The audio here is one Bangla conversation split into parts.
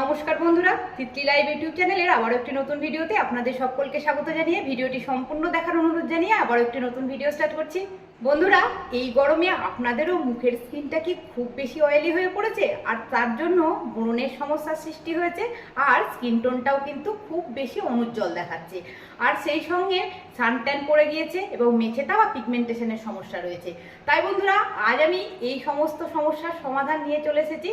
নমস্কার বন্ধুরা, তিতলি লাইভ ইউটিউব চ্যানেলের আবারও একটি নতুন ভিডিওতে আপনাদের সকলকে স্বাগত জানিয়ে ভিডিওটি সম্পূর্ণ দেখার অনুরোধ জানিয়ে আবার একটি নতুন ভিডিও স্টার্ট করছি। বন্ধুরা, এই গরমে আপনাদেরও মুখের স্কিনটা কি খুব বেশি অয়েলি হয়ে পড়েছে? আর তার জন্য ব্রণের সমস্যার সৃষ্টি হয়েছে, আর স্কিন টোনটাও কিন্তু খুব বেশি অনুজ্জ্বল দেখাচ্ছে। আর সেই সঙ্গে সানট্যান পড়ে গিয়েছে এবং মেছেতা বা পিগমেন্টেশনের সমস্যা রয়েছে। তাই বন্ধুরা, আজ আমি এই সমস্ত সমস্যার সমাধান নিয়ে চলে এসেছি।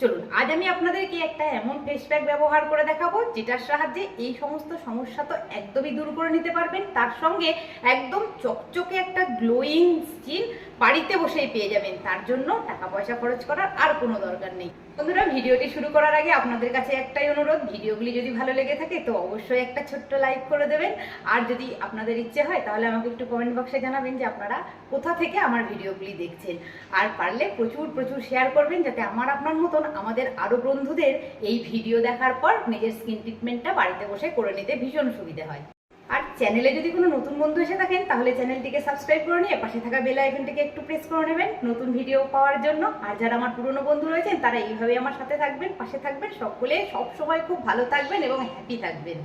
চলুন, আজ আমি আপনাদেরকে একটা এমন ফেস প্যাক ব্যবহার করে দেখাবো, যেটার সাহায্যে এই সমস্ত সমস্যা তো একদমই দূর করে নিতে পারবেন। তার সঙ্গে একদম চকচকে একটা গ্লোয়িং স্কিন বাড়িতে বসেই পেয়ে যাবেন। তার জন্য টাকা পয়সা খরচ করার আর কোনো দরকার নেই। বন্ধুরা, ভিডিওটি শুরু করার আগে আপনাদের কাছে একটাই অনুরোধ, ভিডিওগুলি যদি ভালো লেগে থাকে তো অবশ্যই একটা ছোট্ট লাইক করে দেবেন। আর যদি আপনাদের ইচ্ছে হয়, তাহলে আমাকে একটু কমেন্ট বক্সে জানাবেন যে আপনারা কোথা থেকে আমার ভিডিওগুলি দেখছেন। আর পারলে প্রচুর প্রচুর শেয়ার করবেন যাতে আমার আপনার মতন আমাদের আরও বন্ধুদের এই ভিডিও দেখার পর নিজের স্কিন ট্রিটমেন্টটা বাড়িতে বসে করে নিতে ভীষণ সুবিধা হয়। আর চ্যানেলে যদি কোনো নতুন বন্ধু এসে থাকেন, তাহলে চ্যানেলটিকে সাবস্ক্রাইব করে নিয়ে পাশে থাকা বেল আইকনটিকে একটু প্রেস করে নেবেন নতুন ভিডিও পাওয়ার জন্য। আর যারা আমার পুরনো বন্ধু রয়েছেন, তারা এইভাবে আমার সাথে থাকবেন, পাশে থাকবেন। সকলে সবসময় খুব ভালো থাকবেন এবং হ্যাপি থাকবেন।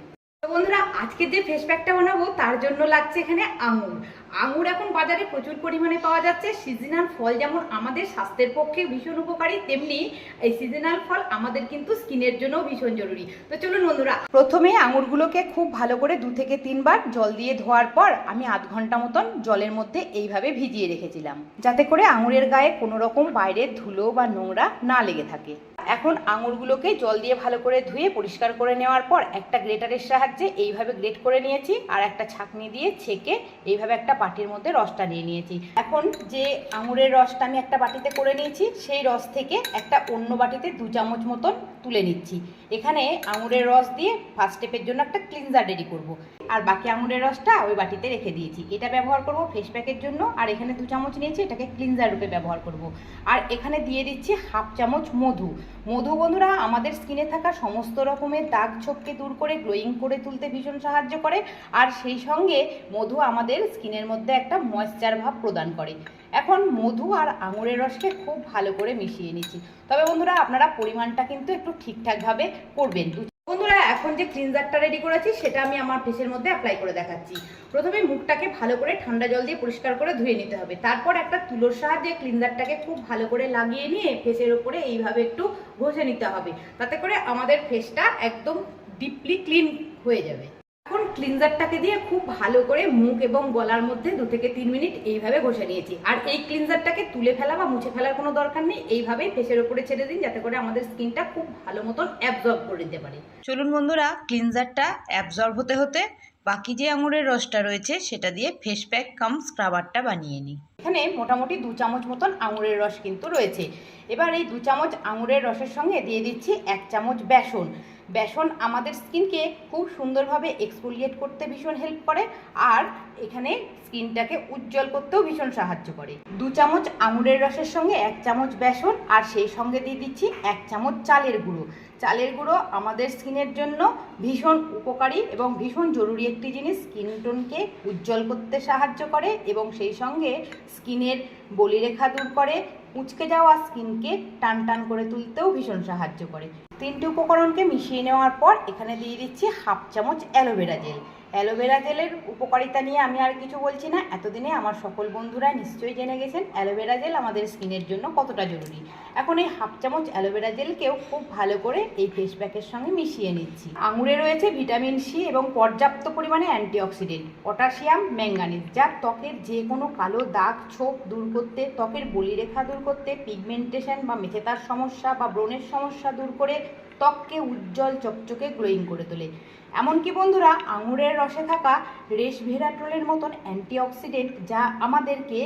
বন্ধুরা আজকে যে ফেস প্যাকটা বানাবো, তার জন্য লাগছে এখানে আঙুর। আঙুর এখন বাজারে প্রচুর পরিমাণে পাওয়া যাচ্ছে। সিজনাল ফল যেমন আমাদের স্বাস্থ্যের পক্ষে ভীষণ উপকারী, তেমনি এই সিজনাল ফল আমাদের কিন্তু স্কিনের জন্য ভীষণ জরুরি। তো চলুন বন্ধুরা, প্রথমে আঙুরগুলোকে খুব ভালো করে দু থেকে তিনবার জল দিয়ে ধোয়ার পর আমি আধ ঘণ্টা মতন জলের মধ্যে এইভাবে ভিজিয়ে রেখেছিলাম, যাতে করে আঙুরের গায়ে কোনো রকম বাইরের ধুলো বা নোংরা না লেগে থাকে। এখন আঙুরগুলোকে জল দিয়ে ভালো করে ধুয়ে পরিষ্কার করে নেওয়ার পর একটা গ্রেটারের সাহায্যে এইভাবে গ্রেট করে নিয়েছি আর একটা ছাঁকনি দিয়ে ছেঁকে এইভাবে একটা বাটির মধ্যে রসটা নিয়ে নিয়েছি। এখন যে আঙুরের রসটা আমি একটা বাটিতে করে নিয়েছি, সেই রস থেকে একটা অন্য বাটিতে দু চামচ মতন তুলে নিচ্ছি। এখানে আঙুরের রস দিয়ে ফার্স্ট স্টেপের জন্য একটা ক্লিনজার রেডি করব। আর বাকি আঙুরের রসটা ওই বাটিতে রেখে দিয়েছি। এটা ব্যবহার করব ফেস প্যাকের জন্য। আর এখানে দু চামচ নিয়েছি, এটাকে ক্লিনজার রূপে ব্যবহার করব। আর এখানে দিয়ে দিচ্ছি হাফ চামচ মধু। মধু বন্ধুরা, আমাদের স্কিনে থাকা সমস্ত রকমের দাগ ছোপকে দূর করে গ্লোয়িং করে তুলতে ভীষণ সাহায্য করে। আর সেই সঙ্গে মধু আমাদের স্কিনের মধ্যে একটা ময়েশ্চার ভাব প্রদান করে। এখন মধু আর আঙুরের রসকে খুব ভালো করে মিশিয়ে নিচ্ছি। তবে বন্ধুরা, আপনারা পরিমাণটা কিন্তু একটু ঠিকঠাকভাবে করবেন। বন্ধুরা, এখন যে ক্লিনজারটা রেডি করেছি, সেটা আমি আমার ফেসের মধ্যে অ্যাপ্লাই করে দেখাচ্ছি। প্রথমে মুখটাকে ভালো করে ঠান্ডা জল দিয়ে পরিষ্কার করে ধুয়ে নিতে হবে। তারপর একটা তুলোর সাহায্যে ক্লিনজারটাকে খুব ভালো করে লাগিয়ে নিয়ে ফেসের উপরে এইভাবে একটু ঘষে নিতে হবে। তাতে করে আমাদের ফেসটা একদম ডিপলি ক্লিন হয়ে যাবে। ক্লিনজারটাকে দিয়ে খুব ভালো করে মুখ এবং গলার মধ্যে দু থেকে তিন মিনিট এইভাবে ঘষে নিয়েছি। আর এই ক্লিনজারটাকে তুলে ফেলা বা মুছে ফেলার কোনো দরকার নেই, এইভাবেই ফেসের ওপরে ছেড়ে দিন যাতে করে আমাদের স্কিনটা খুব ভালো মতন অ্যাবজর্ব করে দিতে পারে। চলুন বন্ধুরা ক্লিনজারটা অ্যাবজর্ব হতে হতে বাকি যে আঙুরের রসটা রয়েছে সেটা দিয়ে ফেস প্যাক কাম স্ক্রাবারটা বানিয়ে নিই। এখানে মোটামুটি দু চামচ মতন আঙুরের রস কিন্তু রয়েছে। এবার এই দু চামচ আঙুরের রসের সঙ্গে দিয়ে দিচ্ছি এক চামচ বেসন। বেসন আমাদের স্কিনকে খুব সুন্দরভাবে এক্সফোলিয়েট করতে ভীষণ হেল্প করে আর এখানে স্কিনটাকে উজ্জ্বল করতেও ভীষণ সাহায্য করে। দু চামচ আঙুরের রসের সঙ্গে এক চামচ বেসন আর সেই সঙ্গে দিয়ে দিচ্ছি এক চামচ চালের গুঁড়ো। চালের গুঁড়ো আমাদের স্কিনের জন্য ভীষণ উপকারী এবং ভীষণ জরুরি একটি জিনিস, স্কিন টোনকে উজ্জ্বল করতে সাহায্য করে এবং সেই সঙ্গে স্কিনের বলিরেখা দূর করে উচকে যাওয়া স্কিনকে টান টান করে তুলতেও ভীষণ সাহায্য করে। তিনটি উপকরণকে মিশিয়ে নেওয়ার পর এখানে দিয়ে দিচ্ছি হাফ চামচ অ্যালোভেরা জেল। অ্যালোভেরা জেলের উপকারিতা নিয়ে আমি আর কিছু বলছি না। এতদিনে আমার সকল বন্ধুরা নিশ্চয়ই জেনে গেছেন অ্যালোভেরা জেল আমাদের স্কিনের জন্য কতটা জরুরি। এখন এই হাফ চামচ অ্যালোভেরা জেলকেও খুব ভালো করে এই ফেস প্যাকের সঙ্গে মিশিয়ে নিচ্ছি। আঙুরে রয়েছে ভিটামিন সি এবং পর্যাপ্ত পরিমাণে অ্যান্টিঅক্সিডেন্ট, পটাশিয়াম, ম্যাঙ্গানিজ, যা ত্বকের যে কোনো কালো দাগ, ছোপ দূর করতে, ত্বকের বলিরেখা দূর করতে পিগমেন্টেশন বা মেথেতার সমস্যা বা ব্রণের সমস্যা দূর করে ত্বককে উজ্জ্বল চকচকে গ্লোয়িং করে তোলে। এমনকি বন্ধুরা, আঙুরের রসে থাকা রেসভেরাট্রলের মতন অ্যান্টিঅক্সিডেন্ট যা আমাদেরকে,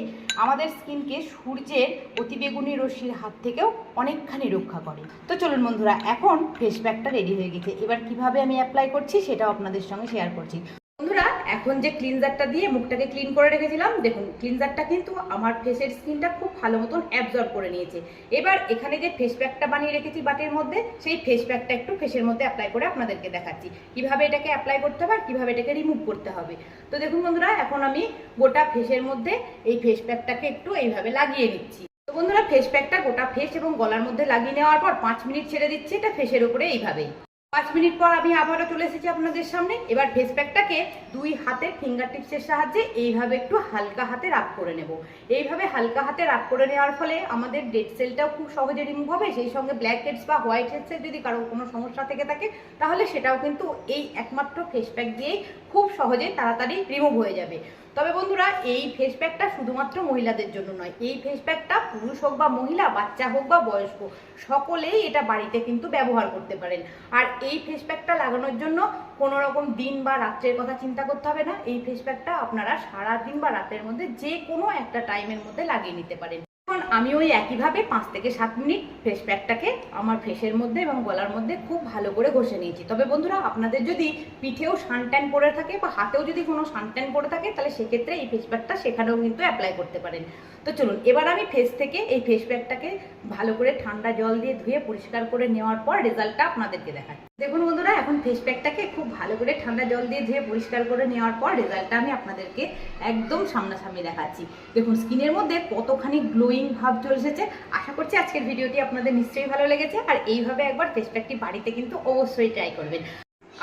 আমাদের স্কিনকে সূর্যের অতিবেগুনি রশ্মির হাত থেকেও অনেকখানি রক্ষা করে। তো চলুন বন্ধুরা, এখন ফেস প্যাকটা রেডি হয়ে গেছে। এবার কীভাবে আমি অ্যাপ্লাই করছি সেটাও আপনাদের সঙ্গে শেয়ার করছি। বন্ধুরা, এখন যে ক্লিনজারটা দিয়ে মুখটাকে ক্লিন করে রেখেছিলাম, দেখুন ক্লিনজারটা কিন্তু আমার ফেসের স্কিনটা খুব ভালো মতন অ্যাবজর্ব করে নিয়েছে। এবার এখানে যে ফেস প্যাকটা বানিয়ে রেখেছি বাটির মধ্যে, সেই ফেস প্যাকটা একটু ফেসের মধ্যে অ্যাপ্লাই করে আপনাদেরকে দেখাচ্ছি। কীভাবে এটাকে অ্যাপ্লাই করতে হবে আর কীভাবে এটাকে রিমুভ করতে হবে। তো দেখুন বন্ধুরা, এখন আমি গোটা ফেসের মধ্যে এই ফেস প্যাকটাকে একটু এইভাবে লাগিয়ে নিচ্ছি। তো বন্ধুরা ফেস প্যাকটা গোটা ফেস এবং গলার মধ্যে লাগিয়ে নেওয়ার পর পাঁচ মিনিট ছেড়ে দিচ্ছি, এটা ফেসের উপরে এইভাবেই। পাঁচ মিনিট পর আমি আবারও চলে এসেছি আপনাদের সামনে। এবার ফেস প্যাকটাকে দুই হাতের ফিঙ্গার টিপসের সাহায্যে এইভাবে একটু হালকা হাতে রাব করে নেব। এইভাবে হালকা হাতে রাব করে নেওয়ার ফলে আমাদের ডেড সেলটাও খুব সহজে রিমুভ হবে। সেই সঙ্গে ব্ল্যাক হেডস বা হোয়াইট হেডসের যদি কারও কোনো সমস্যা থেকে থাকে, তাহলে সেটাও কিন্তু এই একমাত্র ফেস প্যাক দিয়েই খুব সহজে তাড়াতাড়ি রিমুভ হয়ে যাবে। তবে বন্ধুরা, এই ফেস প্যাকটা শুধুমাত্র মহিলাদের জন্য নয়, এই ফেস প্যাকটা পুরুষ হোক বা মহিলা, বাচ্চা হোক বা বয়স্ক, সকলেই এটা বাড়িতে কিন্তু ব্যবহার করতে পারেন। আর এই ফেস প্যাকটা লাগানোর জন্য কোনো রকম দিন বা রাত্রের কথা চিন্তা করতে হবে না। এই ফেস প্যাকটা আপনারা সারা দিন বা রাতের মধ্যে যে কোনো একটা টাইমের মধ্যে লাগিয়ে নিতে পারেন। এখন আমি ওই একইভাবে পাঁচ থেকে সাত মিনিট ফেস প্যাকটাকে আমার ফেসের মধ্যে এবং গলার মধ্যে খুব ভালো করে ঘষে নিয়েছি। তবে বন্ধুরা, আপনাদের যদি পিঠেও সানট্যান পড়ে থাকে বা হাতেও যদি কোনো সানট্যান পড়ে থাকে, তাহলে সেক্ষেত্রে এই ফেস প্যাকটা সেখানেও কিন্তু অ্যাপ্লাই করতে পারেন। তো চলুন, এবার আমি ফেস থেকে এই ফেস প্যাকটাকে ভালো করে ঠান্ডা জল দিয়ে ধুয়ে পরিষ্কার করে নেওয়ার পর রেজাল্টটা আপনাদেরকে দেখাই দেখুন বন্ধুরা, এখন ফেস প্যাকটাকে খুব ভালো করে ঠান্ডা জল দিয়ে ধুয়ে পরিষ্কার করে নেওয়ার পর রেজাল্টটা আমি আপনাদেরকে একদম সামনাসামনি দেখাচ্ছি। দেখুন স্কিনের মধ্যে কতখানি গ্লোয়িং ভাব চলে এসেছে। আশা করছি আজকের ভিডিওটি আপনাদের নিশ্চয়ই ভালো লেগেছে। আর এইভাবে একবার ফেস প্যাকটি বাড়িতে কিন্তু অবশ্যই ট্রাই করবেন।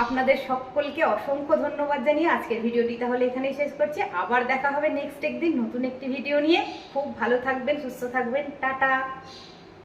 আপনাদের সকলকে অসংখ্য ধন্যবাদ জানিয়ে আজকের ভিডিওটি তাহলে এখানেই শেষ করছি। আবার দেখা হবে নেক্সট একদিন নতুন একটি ভিডিও নিয়ে। খুব ভালো থাকবেন, সুস্থ থাকবেন। টাটা!